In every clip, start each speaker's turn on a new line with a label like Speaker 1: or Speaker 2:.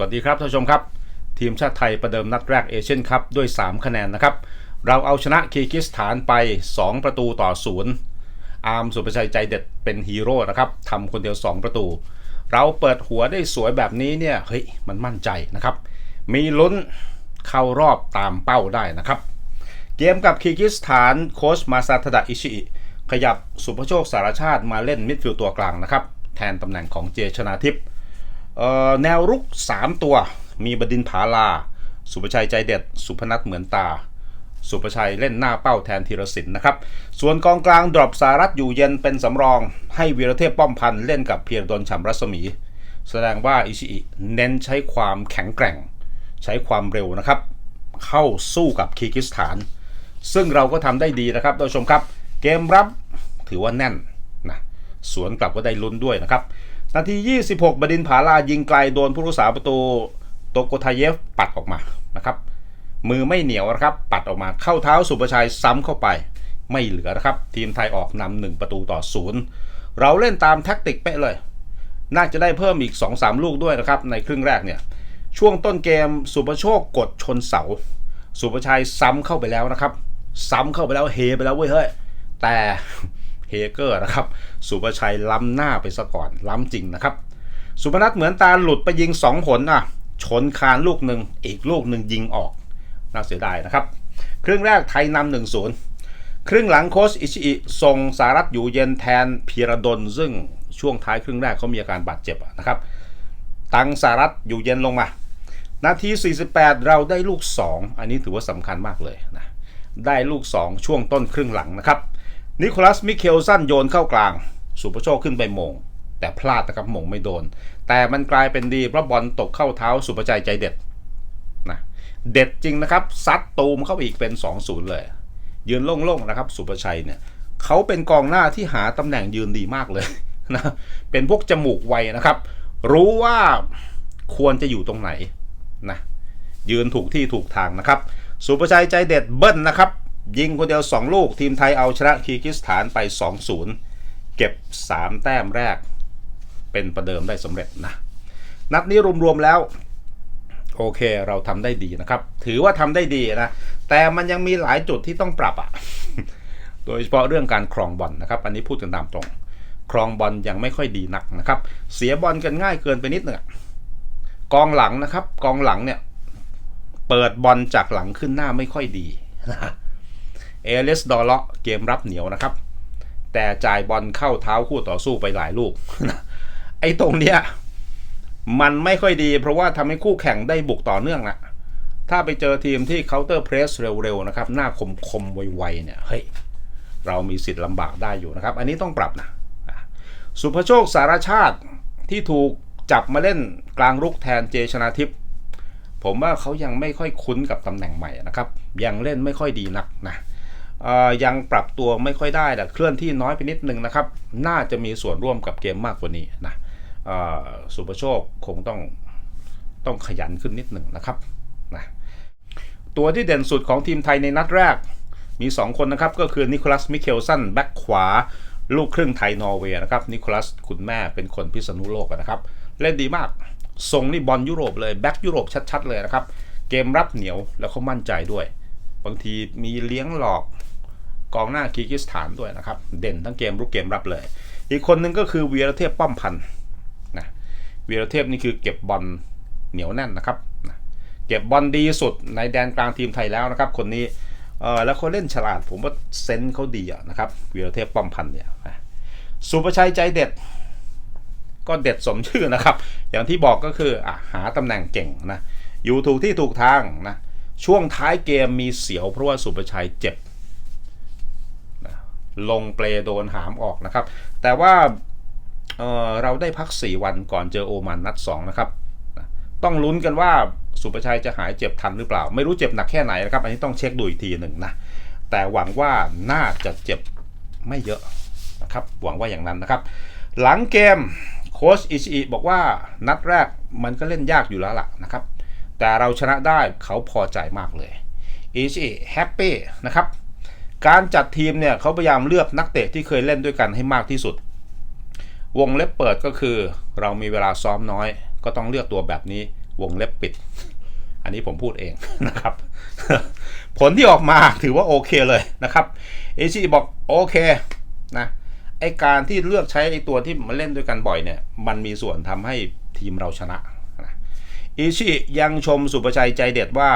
Speaker 1: วัสดีครับท่านผู้ชมครับ ทีมชาติไทยประเดิมนัดแรกเอเชียนคัพด้วย 3 คะแนนนะครับ เราเอาชนะคีกิสถานไป 2 ประตูต่อศูนย์อาร์มสุประชัยใจเด็ดเป็นฮีโร่นะครับทำคนเดียว 2 ประตู เราเปิดหัวได้สวยแบบนี้เนี่ยเฮ้ยมันมั่นใจนะครับ มีลุ้นเข้ารอบตามเป้าได้นะครับ เกมกับคีกิสถานโค้ชมาซาทดะอิชิขยับสุภโชคสารชาติมาเล่นมิดฟิลด์ตัวกลางนะครับแทนตำแหน่งของเจชนาทิพย์ แนวรุก 3 ตัว มีบดินผาลา สุภชัยใจเด็ด สุพนัทเหมือนตา สุภชัยเล่นหน้าเป้าแทนธีรศิลป์นะครับ ส่วนกองกลางดรอปสารัตอยู่เย็นเป็นสำรอง ให้วีรเทพป้อมพันธ์เล่นกับเพียรดลฉ่ำรัศมี แสดงว่าอิชิอิเน้นใช้ความแข็งแกร่ง ใช้ความเร็วนะครับ เข้าสู้กับคีร์กิสถาน ซึ่งเราก็ทำได้ดีนะครับท่านผู้ชมครับ เกมรับถือว่าแน่นนะสวนกลับก็ได้ลุ้นด้วยนะครับ นาที 26 บดินผาลายิงไกลโดนผู้รักษาประตูโตโกทาเยฟปัดออกมานะครับ มือไม่เหนียวนะครับ ปัดออกมาเข้าเท้าสุประชัยซ้ำเข้าไป ไม่เหลือนะครับ ทีมไทยออกนำหนึ่งประตูต่อศูนย์เราเล่นตามแท็กติกเป๊ะเลย น่าจะได้เพิ่มอีก 2-3 ลูกด้วยนะครับ ในครึ่งแรกเนี่ย ช่วงต้นเกมสุประโชคกดชนเสา สุประชัยซ้ำเข้าไปแล้วนะครับ ซ้ำเข้าไปแล้วเฮไปแล้วเว้ยเฮ้ยแต่ เฮเกอร์นะครับ สุประชัยล้ำหน้าไปซะก่อน ล้ำจริงนะครับ สุพนัทเหมือนตาหลุดไปยิง 2 ผลอะ ชนคานลูกหนึ่งอีกลูกหนึ่งยิงออก น่าเสียดายนะครับ ครึ่งแรกไทยนำหนึ่งศูนย์ครึ่งหลังโค้ชอิชิอิส่งสารัตอยู่เย็นแทนพีระดลซึ่งช่วงท้ายครึ่งแรกเขามีอาการบาดเจ็บนะครับ ตังสารัตอยู่เย็นลงมา นาที 48 เราได้ลูก 2 อันนี้ถือว่าสำคัญมากเลยนะได้ลูก 2 ช่วงต้นครึ่งหลังนะครับ นิโคลัสมิเคลสันโยนเข้ากลาง สุประโชคขึ้นไปมง แต่พลาดนะครับมงไม่โดน แต่มันกลายเป็นดีเพราะบอลตกเข้าเท้าสุประชัยใจเด็ดนะเด็ดจริงนะครับซัดตูมเข้าไปอีกเป็น 2-0 เลย ยืนโล่งๆนะครับสุประชัยเนี่ยเขาเป็นกองหน้าที่หาตำแหน่งยืนดีมากเลยนะเป็นพวกจมูกไวนะครับ รู้ว่าควรจะอยู่ตรงไหนนะยืนถูกที่ถูกทางนะครับ สุประชัยใจเด็ดเบิ้ลนะครับ ยิงคนเดียว 2 ลูกทีมไทยเอาชนะคีร์กิสถานไป 2-0 เก็บ 3 แต้มแรก เป็นประเดิมได้สำเร็จนะนัดนี้รวมๆแล้ว โอเคเราทำได้ดีนะครับ ถือว่าทำได้ดีนะ แต่มันยังมีหลายจุดที่ต้องปรับอะ่ะ โดยเฉพาะเรื่องการครองบอลนะครับ อันนี้พูดกันตามตรง ครองบอลยังไม่ค่อยดีนักนะครับ เสียบอลกันง่ายเกินไปนิดหนึงกองหลังนะครับ กองหลังเนี่ย เปิดบอลจากหลังขึ้นหน้าไม่ค่อยดีนะ เอเลสดอลเลาะเกมรับเหนียวนะครับ แต่จ่ายบอลเข้าเท้าคู่ต่อสู้ไปหลายลูก ไอ้ตรงเนี้ยมันไม่ค่อยดี เพราะว่าทำให้คู่แข่งได้บุกต่อเนื่องนะถ้าไปเจอทีมที่เคาน์เตอร์เพรสเร็วๆนะครับ หน้าคมๆไวๆเนี่ยเฮ้ยเรามีสิทธิ์ลำบากได้อยู่นะครับ อันนี้ต้องปรับนะสุภโชคสารชาติที่ถูกจับมาเล่นกลางรุกแทนเจชนาทิพย์ผมว่าเขายังไม่ค่อยคุ้นกับตำแหน่งใหม่นะครับ ยังเล่นไม่ค่อยดีนักนะ ยังปรับตัวไม่ค่อยได้แต่เคลื่อนที่น้อยไปนิดนึงนะครับ น่าจะมีส่วนร่วมกับเกมมากกว่านี้นะเอ่อสุภโชคคงต้องต้องขยันขึ้นนิดหนึ่งนะครับนะตัวที่เด่นสุดของทีมไทยในนัดแรกมี 2 คนนะครับ ก็คือนิโคลัสมิเคลสันแบ็คขวา ลูกครึ่งไทยนอร์เวย์นะครับนิโคลัสคุณแม่เป็นคนพิษณุโลกนะครับ เล่นดีมากส่งนี่บอลยุโรปเลยแบ็คยุโรปชัดๆเลยนะครับ เกมรับเหนียวแล้วเขามั่นใจด้วย บางทีมีเลี้ยงหลอก กองหน้าคีร์กิสถานด้วยนะครับ เด่นทั้งเกมรุกเกมรับเลย อีกคนหนึ่งก็คือเวียรเทพป้อมพันธ์นะเวียรเทพนี่คือเก็บบอลเหนียวแน่นนะครับนะเก็บบอลดีสุดในแดนกลางทีมไทยแล้วนะครับ คนนี้เออแล้วเขาเล่นฉลาดผมว่าเซนเขาดีอะนะครับเวียรเทพป้อมพันธ์เนี่ยนะสุประชัยใจเด็ดก็เด็ดสมชื่อนะครับ อย่างที่บอกก็คืออะหาตำแหน่งเก่งนะอยู่ถูกที่ถูกทางนะช่วงท้ายเกมมีเสียวเพราะว่าสุประชัยเจ็บ ลงเปลโดนหามออกนะครับ แต่ว่าเเราได้พัก 4 วันก่อนเจอโอมันนัด2นะครับ ต้องลุ้นกันว่าสุประชัยจะหายเจ็บทันหรือเปล่า ไม่รู้เจ็บหนักแค่ไหนนะครับ อันนี้ต้องเช็คดูอีกทีหนึ่งนะแต่หวังว่าน่าจะเจ็บไม่เยอะนะครับ หวังว่าอย่างนั้นนะครับ หลังเกมโค้ชอิชิอิบอกว่านัดแรกมันก็เล่นยากอยู่แล้วล่ะนะครับ แต่เราชนะได้เขาพอใจมากเลยอิชิอิแฮปปี้นะครับ การจัดทีมเนี่ยเขาพยายามเลือกนักเตะที่เคยเล่นด้วยกันให้มากที่สุด วงเล็บเปิดก็คือ เรามีเวลาซ้อมน้อย ก็ต้องเลือกตัวแบบนี้ วงเล็บปิด อันนี้ผมพูดเองนะครับ ผลที่ออกมาถือว่าโอเคเลยนะครับเอชีบอกโอเคนะไอการที่เลือกใช้ไอตัวที่มาเล่นด้วยกันบ่อยเนี่ย มันมีส่วนทำให้ทีมเราชนะนะอิชิยังชมสุประชัยใจเด็ดว่า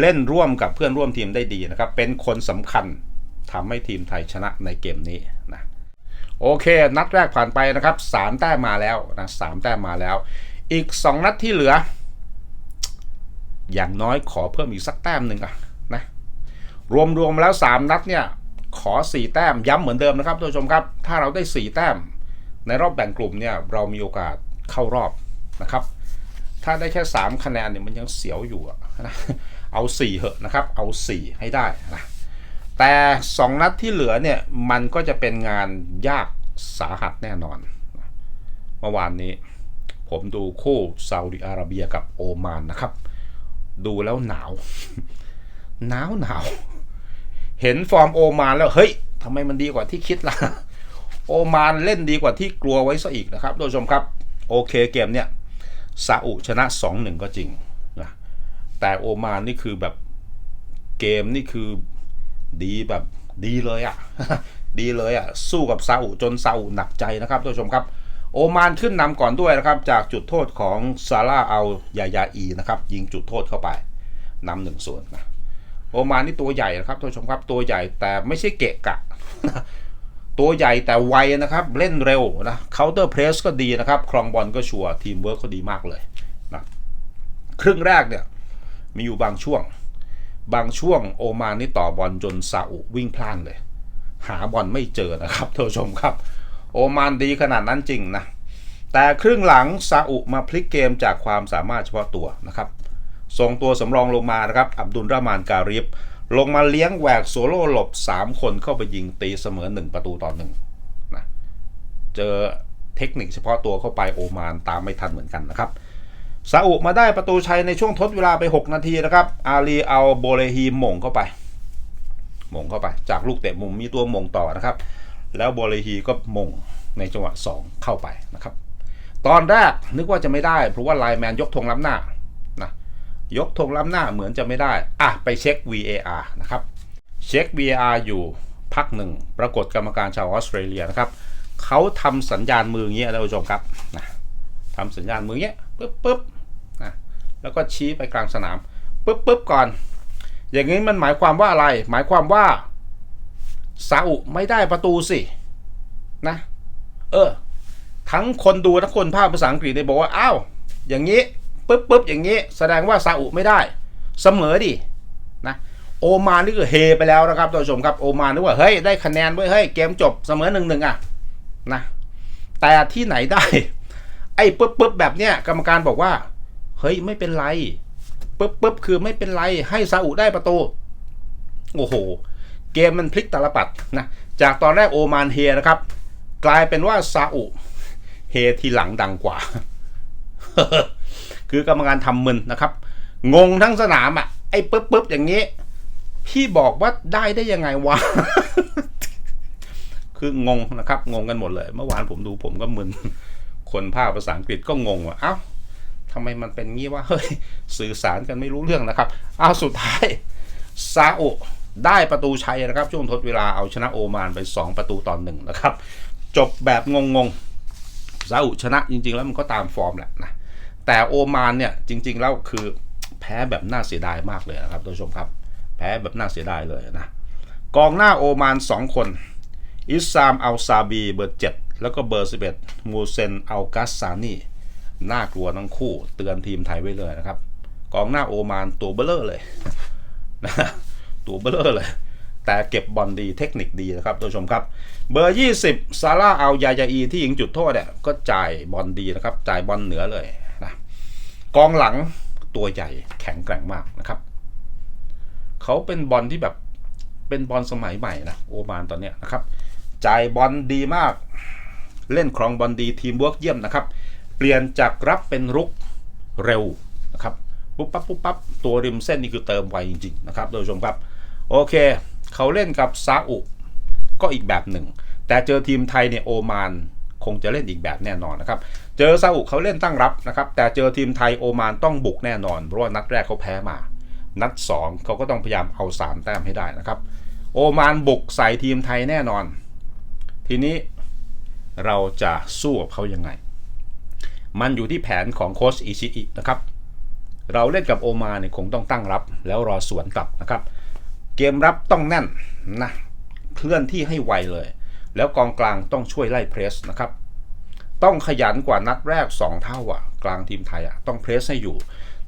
Speaker 1: เล่นร่วมกับเพื่อนร่วมทีมได้ดีนะครับ เป็นคนสำคัญทำให้ทีมไทยชนะในเกมนี้นะโอเค นัดแรกผ่านไปนะครับสามแต้มมาแล้วนะสามแต้มมาแล้ว อีก 2 นัดที่เหลือ อย่างน้อยขอเพิ่มอีกสักแต้มหนึ่งอะนะรวมๆแล้ว 3 นัดเนี่ยขอ 4 แต้มย้ำเหมือนเดิมนะครับท่านผู้ชมครับ ถ้าเราได้ 4 แต้ม ในรอบแบ่งกลุ่มเนี่ยเรามีโอกาสเข้ารอบนะครับ ถ้าได้แค่ 3 คะแนนเนี่ยมันยังเสียวอยู่อะนะ เอา 4 เหอะนะครับ เอา 4 ให้ได้นะแต่ 2 นัดที่เหลือเนี่ย มันก็จะเป็นงานยากสาหัสแน่นอน เมื่อวานนี้ ผมดูคู่ซาอุดิอาระเบียกับโอมานนะครับ ดูแล้วหนาว หนาวหนาว เห็นฟอร์มโอมานแล้ว เฮ้ยทำไมมันดีกว่าที่คิดล่ะ โอมานเล่นดีกว่าที่กลัวไว้ซะอีกนะครับท่านผู้ชมครับ โอเคเกมเนี่ยซาอุชนะ 2-1 ก็จริง แต่โอมานนี่คือแบบเกมนี่คือดีแบบดีเลยอะ่ะ ดีเลยอะ่ะ สู้กับซาอุจนซาอุหนักใจนะครับท่านผู้ชมครับ โอมานขึ้นนำก่อนด้วยนะครับ จากจุดโทษของซาร่าเอายายาอีนะครับ ยิงจุดโทษเข้าไปนำหนึ่งส่วนนะโอมานนี่ตัวใหญ่นะครับท่านผู้ชมครับตัวใหญ่แต่ไม่ใช่เกะกะ ตัวใหญ่แต่ไวนะครับ เล่นเร็วนะเคาน์เตอร์เพรสก็ดีนะครับ ครองบอลก็ชัวร์ทีมเวิร์กก็ดีมากเลยนะครึ่งแรกเนี่ย มีอยู่บางช่วง บางช่วงโอมานนี่ต่อบอลจนซาอุวิ่งพล่านเลย หาบอลไม่เจอนะครับท่านผู้ชมครับ โอมานดีขนาดนั้นจริงนะ แต่ครึ่งหลังซาอุมาพลิกเกมจากความสามารถเฉพาะตัวนะครับส่งตัวสำรองลงมานะครับ อับดุลรามานการิฟลงมาเลี้ยงแหวกโซโล่หลบ 3 คนเข้าไปยิงตีเสมอ 1 ประตูต่อหนึ่งนะเจอเทคนิคเฉพาะตัวเข้าไปโอมานตามไม่ทันเหมือนกันนะครับ ซาอุมาได้ประตูชัยในช่วงทดเวลาไป 6 นาทีนะครับ อาลีเอาโบเลฮีมหม่งเข้าไปหม่งเข้าไป จากลูกเตะมุมมีตัวหม่งต่อนะครับ แล้วโบเลฮีก็มงในจังหวะ 2 เข้าไปนะครับ ตอนแรกนึกว่าจะไม่ได้ เพราะว่าไลแมนยกธงล้ำหน้านะยกธงล้ำหน้าเหมือนจะไม่ได้ อะ ไปเช็ค VAR นะครับ เช็ค VAR อยู่พักหนึ่ง ปรากฏกรรมการชาวออสเตรเลียนะครับเขาทำสัญญาณมืออย่างเงี้ยท่านผู้ชมครับนะทำสัญญาณมือเงี้ยปึ๊บปึ๊บ แล้วก็ชี้ไปกลางสนามปึ๊บปึ๊บก่อน อย่างนี้มันหมายความว่าอะไร หมายความว่าซาอุไม่ได้ประตูสินะ เออ ทั้งคนดูทั้งคนภาคภาษาอังกฤษได้บอกว่าอ้าวอย่างนี้ปึ๊บปึ๊บอย่างนี้ แสดงว่าซาอุไม่ได้ เสมอดินะโอมานนี่คือเฮไปแล้วนะครับท่านผู้ชมครับโอมานนึกว่าเฮ้ยได้คะแนนไว้ยเฮ้ยเกมจบเสมอหนึ่งหนึ่งอะนะแต่ที่ไหนได้ ไอ้ปึ๊บปึ๊บแบบเนี้ยกรรมการบอกว่า เฮ้ยไม่เป็นไรปึ๊บปึ๊บคือไม่เป็นไรให้ซาอุได้ประตู โอ้โห เกมมันพลิกตาลปัดนะ จากตอนแรกโอมานเฮนะครับ กลายเป็นว่าซาอุเฮทีหลังดังกว่า คือกรรมการทำมึนนะครับ งงทั้งสนามอะ ไอ้ปึ๊บปึ๊บอย่างนี้ พี่บอกว่าได้ได้ยังไงวะ คืองงนะครับ งงกันหมดเลย เมื่อวานผมดูผมก็มึน คนภาคภาษาอังกฤษก็งงว่าเอ้า ทำไมมันเป็นงี้วะเฮ้ยสื่อสารกันไม่รู้เรื่องนะครับ เอาสุดท้ายซาอุได้ประตูชัยนะครับช่วงทดเวลาเอาชนะโอมานไป 2 ประตูต่อหนึ่งนะครับ จบแบบงงๆซาอุชนะจริง ๆ แล้วมันก็ตามฟอร์มแหละนะแต่โอมานเนี่ยจริง ๆ แล้วคือแพ้แบบน่าเสียดายมากเลยนะครับท่านผู้ชมครับ แพ้แบบน่าเสียดายเลยนะกองหน้าโอมาน 2 คน อิสซามอัลซาบีเบอร์ 7 แล้วก็เบอร์ 11 มูเซนอัลกัสซานี น่ากลัวทั้งคู่ เตือนทีมไทยไว้เลยนะครับ กองหน้าโอมานตัวเบลเลอร์เลยนะตัวเบลเลอร์เลย แต่เก็บบอลดีเทคนิคดีนะครับท่านผู้ชมครับ เบอร์ 20 ซาร่าเอัลยายาอีที่ยิงจุดโทษเนี่ยก็จ่ายบอลดีนะครับ จ่ายบอลเหนือเลยนะกองหลังตัวใหญ่แข็งแกร่งมากนะครับ เขาเป็นบอลที่แบบเป็นบอลสมัยใหม่นะโอมานตอนเนี้ยนะครับ จ่ายบอลดีมาก เล่นครองบอลดีทีมเวิร์กเยี่ยมนะครับ เปลี่ยนจากรับเป็นรุกเร็วนะครับปุ๊บปั๊บปุ๊บปั๊บตัวริมเส้นนี่คือเติมไวจริงๆนะครับท่านผู้ชมครับโอเค เขาเล่นกับซาอุก็อีกแบบหนึ่ง แต่เจอทีมไทยเนี่ยโอมานคงจะเล่นอีกแบบแน่นอนนะครับ เจอซาอุเขาเล่นตั้งรับนะครับ แต่เจอทีมไทยโอมานต้องบุกแน่นอน เพราะว่านัดแรกเขาแพ้มา นัด 2 เขาก็ต้องพยายามเอา 3 แต้มให้ได้นะครับ โอมานบุกใส่ทีมไทยแน่นอน ทีนี้เราจะสู้กับเขายังไง มันอยู่ที่แผนของโค้ชอิชิอินะครับ เราเล่นกับโอมานเนี่ยคงต้องตั้งรับ แล้วรอสวนกลับนะครับ เกมรับต้องแน่นนะเคลื่อนที่ให้ไวเลย แล้วกองกลางต้องช่วยไล่เพรสนะครับ ต้องขยันกว่านัดแรก 2 เท่าอะ กลางทีมไทยอะต้องเพรสให้อยู่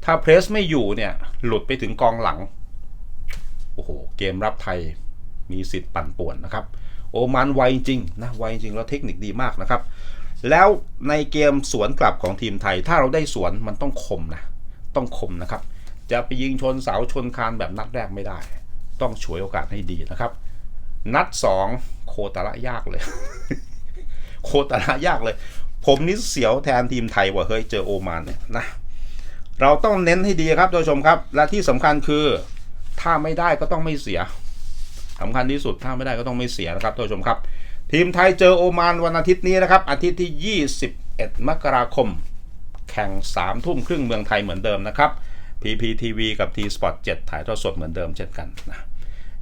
Speaker 1: ถ้าเพรสไม่อยู่เนี่ยหลุดไปถึงกองหลังโอ้โหเกมรับไทยมีสิทธิ์ปั่นป่วนนะครับ โอมานไวจริงนะไวจริงแล้วเทคนิคดีมากนะครับ แล้วในเกมสวนกลับของทีมไทย ถ้าเราได้สวนมันต้องคมนะ ต้องคมนะครับ จะไปยิงชนเสาชนคานแบบนัดแรกไม่ได้ ต้องฉวยโอกาสให้ดีนะครับ นัด 2 โคตรละยากเลย โคตรละยากเลย ผมนี่เสียวแทนทีมไทยว่าเฮ้ยเจอโอมานเนี่ยนะ เราต้องเน้นให้ดีครับท่านผู้ชมครับ และที่สำคัญคือถ้าไม่ได้ก็ต้องไม่เสียสำคัญที่สุดถ้าไม่ได้ก็ต้องไม่เสียนะครับท่านผู้ชมครับ ทีมไทยเจอโอมานวันอาทิตย์นี้นะครับ อาทิตย์ที่ 21 มกราคม แข่ง 3 ทุ่มครึ่งเมืองไทยเหมือนเดิมนะครับ PPTV กับ T Sport 7 ถ่ายทอดสดเหมือนเดิมเช่นกันนะ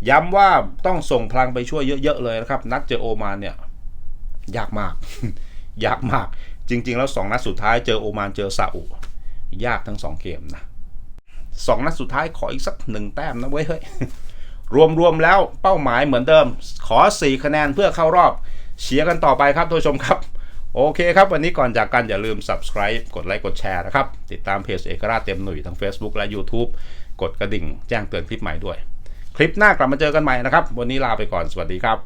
Speaker 1: ย้ำว่าต้องส่งพลังไปช่วยเยอะๆเลยนะครับ นัดเจอโอมานเนี่ย ยากมาก ยากมาก จริง ๆ แล้ว 2 นัดสุดท้ายเจอโอมานเจอซาอุ ยากทั้ง 2 เกมนะสองนัดสุดท้ายขออีกสักหนึ่งแต้มนะเว้ยเฮ้ย รวมๆแล้วเป้าหมายเหมือนเดิม ขอ 4 คะแนนเพื่อเข้ารอบ เชียร์กันต่อไปครับท่านผู้ชมครับโอเคครับ วันนี้ก่อนจากกันอย่าลืม subscribe กดไลค์กดแชร์นะครับ ติดตามเพจเอกราชเต็มหนุ่ยทั้ง Facebook และ YouTube กดกระดิ่งแจ้งเตือนคลิปใหม่ด้วย คลิปหน้ากลับมาเจอกันใหม่นะครับ วันนี้ลาไปก่อนสวัสดีครับ